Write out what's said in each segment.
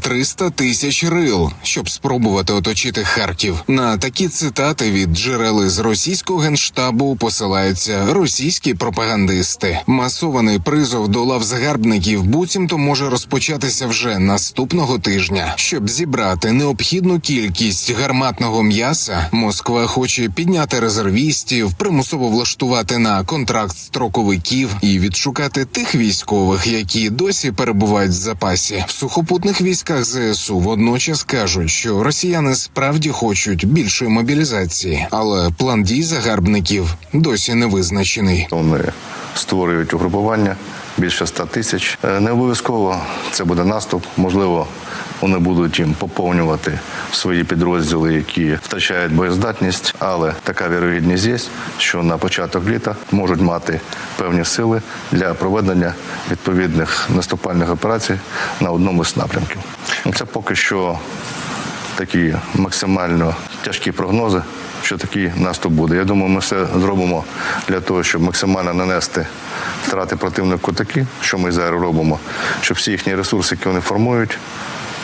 300 тисяч рил, щоб спробувати оточити Харків. На такі цитати від джерел із російського генштабу посилаються російські пропагандисти. Масований призов до лав загарбників буцімто може розпочатися вже наступного тижня. Щоб зібрати необхідну кількість гарматного м'яса, Москва хоче підняти резервістів, примусово влаштувати на контракт строковиків і відшукати тих військових, які досі перебувають в запасі в сухопутних військах ЗСУ. Водночас кажуть, що росіяни справді хочуть більшої мобілізації, але план дій загарбників досі не визначений. Вони створюють угрупування більше 100 тисяч. Е, Не обов'язково це буде наступ. Можливо, вони будуть їм поповнювати свої підрозділи, які втрачають боєздатність. Але така вірогідність є, що на початок літа можуть мати певні сили для проведення відповідних наступальних операцій на одному з напрямків. Це поки що такі максимально тяжкі прогнози, що такий наступ буде. Я думаю, ми все зробимо для того, щоб максимально нанести втрати противнику такі, що ми зараз робимо, щоб всі їхні ресурси, які вони формують,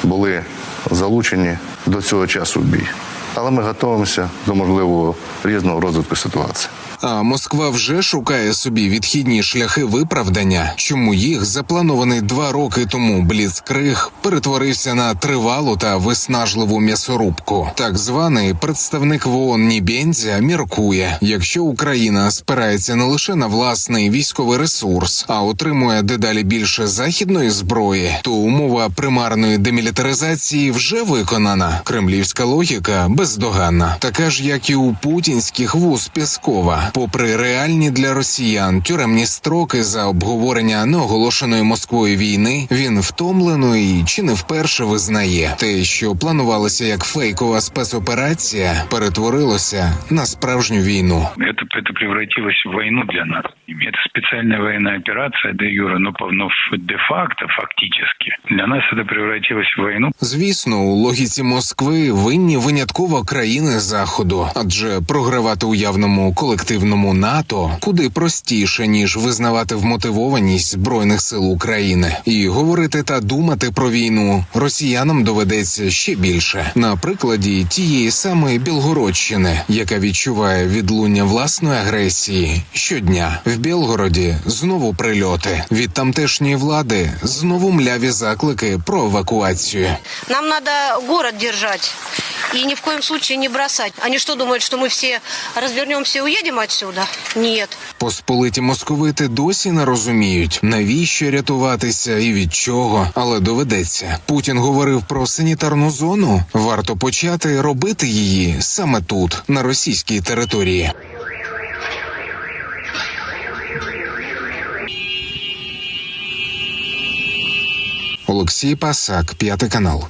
були залучені до цього часу в бій. Але ми готуємося до можливого різного розвитку ситуації. А Москва вже шукає собі відхідні шляхи виправдання, чому їх запланований два роки тому бліцкриг перетворився на тривалу та виснажливу м'ясорубку. Так званий представник в Нібензя міркує, якщо Україна спирається не лише на власний військовий ресурс, а отримує дедалі більше західної зброї, то умова примарної демілітаризації вже виконана. Кремлівська логіка бездоганна, така ж як і у путінських вуз Пєскова Попри реальні для росіян тюремні строки за обговорення неоголошеної Москвою війни, він втомлено і чи не вперше визнає те, що планувалося як фейкова спецоперація, перетворилося на справжню війну. Это, это превратилось в войну для нас. Это специальная военная операция, де юра, но, по- но ф- де-факто, фактически, для нас это превратилось в войну. Звісно, у логіці Москви винні винятково країни заходу, адже програвати уявному колективному НАТО куди простіше ніж визнавати вмотивованість збройних сил України і говорити та думати про війну росіянам доведеться ще більше на прикладі тієї самої Білгородщини, яка відчуває відлуння власної агресії щодня. В Білгороді знову прильоти від тамтешньої влади знову мляві заклики про евакуацію. Нам надо город держать и ни в коем случае не бросать. Они что думают, что мы все развернемся и уедем отсюда? Нет. Посполиті московити досі не розуміють, навіщо рятуватися і від чого, але доведеться. Путін говорив про санітарну зону. Варто почати робити її саме тут, на російській території. Олексій Пасак, п'ятий канал.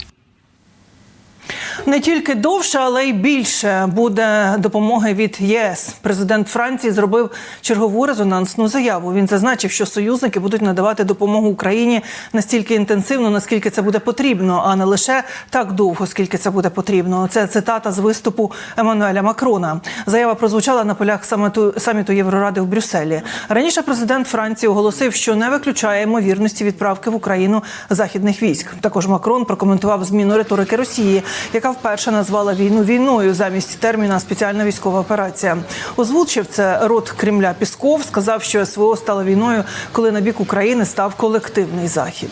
Не тільки довше, але й більше буде допомоги від ЄС. Президент Франції зробив чергову резонансну заяву. Він зазначив, що союзники будуть надавати допомогу Україні настільки інтенсивно, наскільки це буде потрібно, а не лише так довго, скільки це буде потрібно. Це цитата з виступу Еммануеля Макрона. Заява прозвучала на полях саміту, саміту Євроради в Брюсселі. Раніше президент Франції оголосив, що не виключає ймовірності відправки в Україну західних військ. Також Макрон прокоментував зміну риторики Росії, яка вперше назвала війну війною замість терміна спеціальна військова операція. Озвучив це рот Кремля Пісков. Сказав, що СВО стало війною, коли на бік України став колективний захід.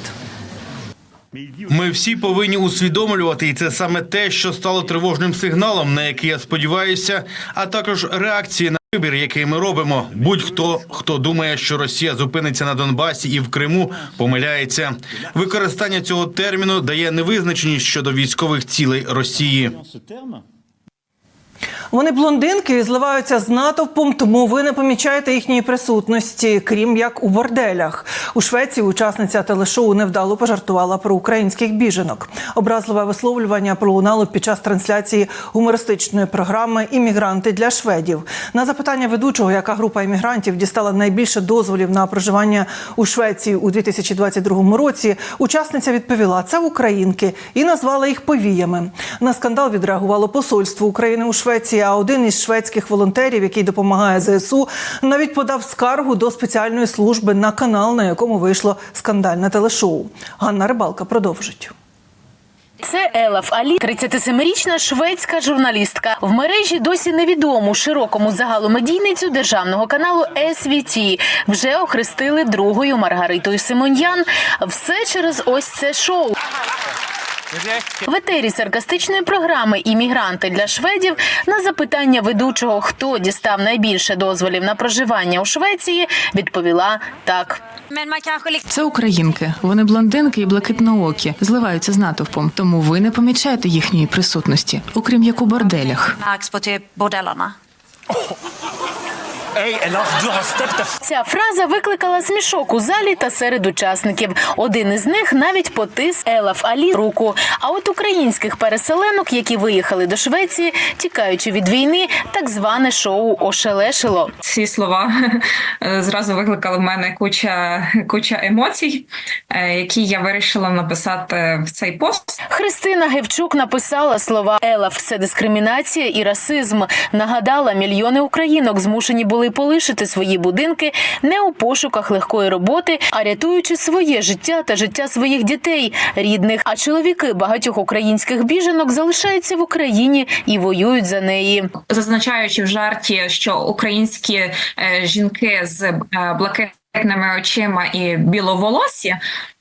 Ми всі повинні усвідомлювати, і це саме те, що стало тривожним сигналом, на який я сподіваюся, а також реакції на вибір, який ми робимо. Будь-хто хто думає, що Росія зупиниться на Донбасі і в Криму, помиляється. Використання цього терміну дає невизначеність щодо військових цілей Росії. Вони блондинки і зливаються з натовпом, тому ви не помічаєте їхньої присутності, крім як у борделях. У Швеції учасниця телешоу невдало пожартувала про українських біженок. Образливе висловлювання пролунало під час трансляції гумористичної програми Іммігранти для шведів. На запитання ведучого, яка група іммігрантів дістала найбільше дозволів на проживання у Швеції у 2022 році, учасниця відповіла: це українки і назвала їх повіями. На скандал відреагувало посольство України у Швеції. А один із шведських волонтерів, який допомагає ЗСУ, навіть подав скаргу до спеціальної служби на канал, на якому вийшло скандальне телешоу. Ганна Рибалка продовжить. Це Елаф Алі, 37-річна шведська журналістка. В мережі досі невідому широкому загалу медійницю державного каналу SVT. Вже охрестили другою Маргаритою Симоньян. Все через ось це шоу. В етері саркастичної програми Іммігранти для шведів на запитання ведучого, хто дістав найбільше дозволів на проживання у Швеції, відповіла так. Це українки. Вони блондинки і блакитноокі, зливаються з натовпом, тому ви не помічаєте їхньої присутності, окрім як у борделях. märks på typ. Ця фраза викликала смішок у залі та серед учасників. Один із них навіть потис Елаф Алі руку. А от українських переселенок, які виїхали до Швеції, тікаючи від війни, так зване шоу ошелешило. ці слова е, зразу викликали в мене куча, куча емоцій, е, які я вирішила написати в цей пост. Христина Гевчук написала слова Елаф це дискримінація і расизм. Нагадала, мільйони українок змушені були полишити свої будинки не у пошуках легкої роботи, а рятуючи своє життя та життя своїх дітей, рідних. А чоловіки багатьох українських біженок залишаються в Україні і воюють за неї. Зазначаючи в жарті, що українські е, жінки з е, блакитними очима і біловолосі,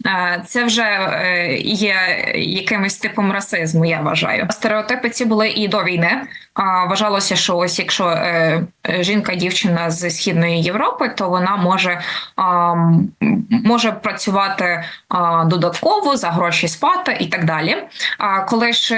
е, це вже е, є якимось типом расизму. Я вважаю. Стереотипи ці були і до війни. Вважалося, що ось якщо е, жінка, дівчина з східної Європи, то вона може, може працювати додатково за гроші спати і так далі. А коли ж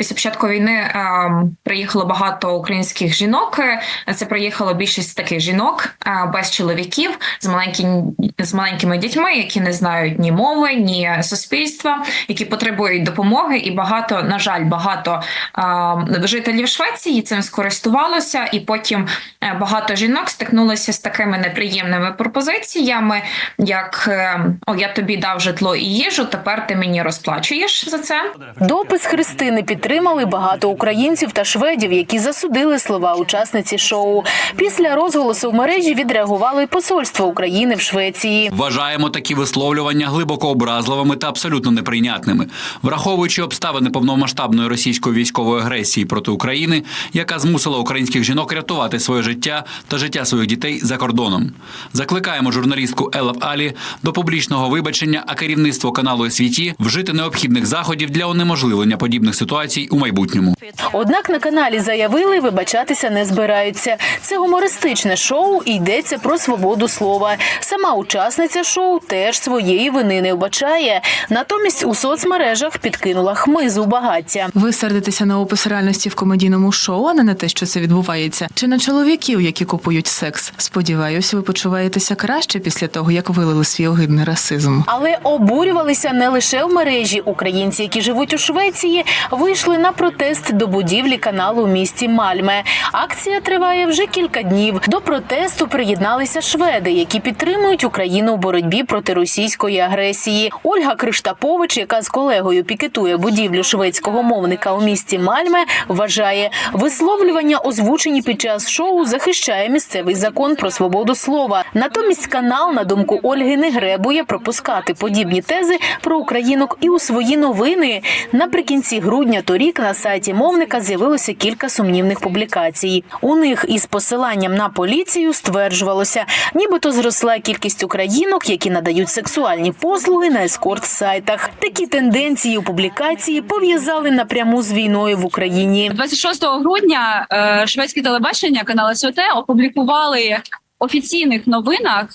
Після початку війни е, приїхало багато українських жінок. Е, Це приїхало більшість таких жінок е, без чоловіків з маленькими з маленькими дітьми, які не знають ні мови, ні суспільства, які потребують допомоги. І багато, на жаль, багато е, жителів Швеції цим скористувалося, і потім е, багато жінок стикнулися з такими неприємними пропозиціями, як е, о, я тобі дав житло і їжу, тепер ти мені розплачуєш за це. Допис Христини підтримали багато українців та шведів, які засудили слова учасниці шоу. Після розголосу в мережі відреагувало й посольство України в Швеції. Вважаємо такі висловлювання глибоко образливими та абсолютно неприйнятними, враховуючи обставини повномасштабної російської військової агресії проти України, яка змусила українських жінок рятувати своє життя та життя своїх дітей за кордоном. Закликаємо журналістку Елаф Алі до публічного вибачення, а керівництво каналу «СВТ» вжити необхідних заходів для унеможливлення подібних ситуацій у майбутньому. Однак на каналі заявили, вибачатися не збираються. Це гумористичне шоу і йдеться про свободу слова. Сама учасниця шоу теж своєї вини не вбачає. Натомість у соцмережах підкинула хмизу багаття. Ви сердитеся на опис реальності в комедійному шоу, а не на те, що це відбувається, чи на чоловіків, які купують секс. Сподіваюся, ви почуваєтеся краще після того, як вилили свій огидний расизм. Але обурювалися не лише в мережі. Українці, які живуть у Швеції, вийшли на протест до будівлі каналу у місті Мальме. Акція триває вже кілька днів. До протесту приєдналися шведи, які підтримують Україну у боротьбі проти російської агресії. Ольга Криштапович, яка з колегою пікетує будівлю шведського мовника у місті Мальме, вважає, висловлювання, озвучені під час шоу, захищає місцевий закон про свободу слова. Натомість канал, на думку Ольги, не гребує пропускати подібні тези про українок і у свої новини. Наприкінці грудня торік на сайті мовника з'явилося кілька сумнівних публікацій. У них із посиланням на поліцію стверджувалося, нібито зросла кількість українок, які надають сексуальні послуги на ескорт-сайтах. Такі тенденції у публікації пов'язали напряму з війною в Україні. 26 грудня е, шведське телебачення канал СОТ опублікували офіційних новинах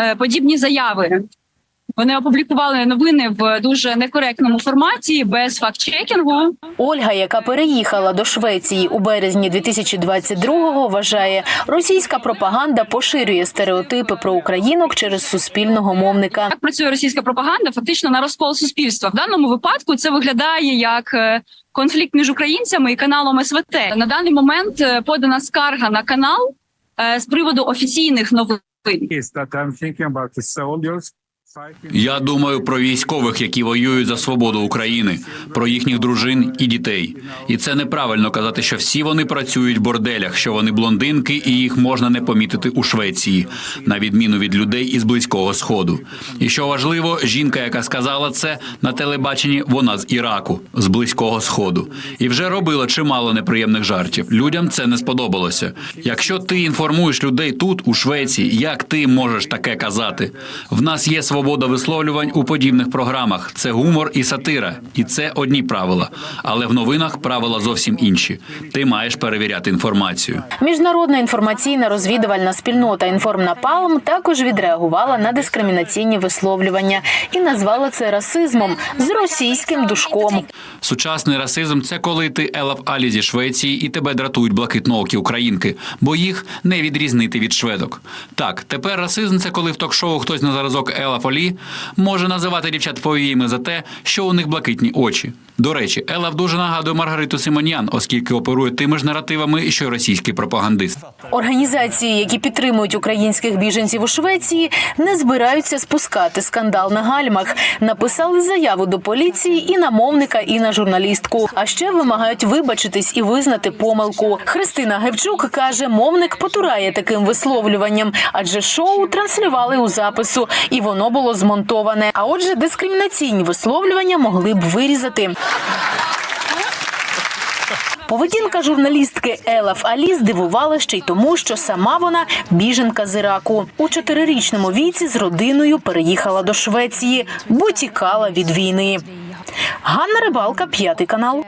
е, подібні заяви. Вони опублікували новини в дуже некоректному форматі, без факт-чекінгу. Ольга, яка переїхала до Швеції у березні 2022-го, вважає, російська пропаганда поширює стереотипи про українок через суспільного мовника. Як працює російська пропаганда, фактично на розкол суспільства. В даному випадку це виглядає як е, конфлікт між українцями і каналом СВТ. На даний момент е, подана скарга на канал е, з приводу офіційних новин. Я думаю про військових, які воюють за свободу України, про їхніх дружин і дітей. І це неправильно казати, що всі вони працюють в борделях, що вони блондинки, і їх можна не помітити у Швеції, на відміну від людей із близького сходу. І що важливо, жінка, яка сказала це на телебаченні, вона з Іраку, з близького сходу, і вже робила чимало неприємних жартів. Людям це не сподобалося. Якщо ти інформуєш людей тут, у Швеції, як ти можеш таке казати? В нас є свобода висловлювань у подібних програмах. Це гумор і сатира, і це одні правила. Але в новинах правила зовсім інші. Ти маєш перевіряти інформацію. Міжнародна інформаційна розвідувальна спільнота Інформнапалм також відреагувала на дискримінаційні висловлювання і назвала це расизмом з російським душком. Сучасний расизм це коли ти Елаф Алі зі Швеції і тебе дратують блакитноокі українки, бо їх не відрізнити від шведок. Так, тепер расизм це коли в ток-шоу хтось на зразок Елаф Алі може називати дівчат фовіями за те, що у них блакитні очі. До речі, Елаф дуже нагадує Маргариту Симонян, оскільки оперує тими ж наративами, що й російський пропагандист. Організації, які підтримують українських біженців у Швеції, не збираються спускати скандал на гальмах. Написали заяву до поліції і на мовника, і на журналістку. А ще вимагають вибачитись і визнати помилку. Христина Гевчук каже, мовник потурає таким висловлюванням, адже шоу транслювали у запису, і воно було змонтоване. А отже, дискримінаційні висловлювання могли б вирізати. Поведінка журналістки Елаф Алі здивувала ще й тому, що сама вона біженка з Іраку. У чотирирічному віці з родиною переїхала до Швеції, бо тікала від війни. Ганна Рибалка, п'ятий канал.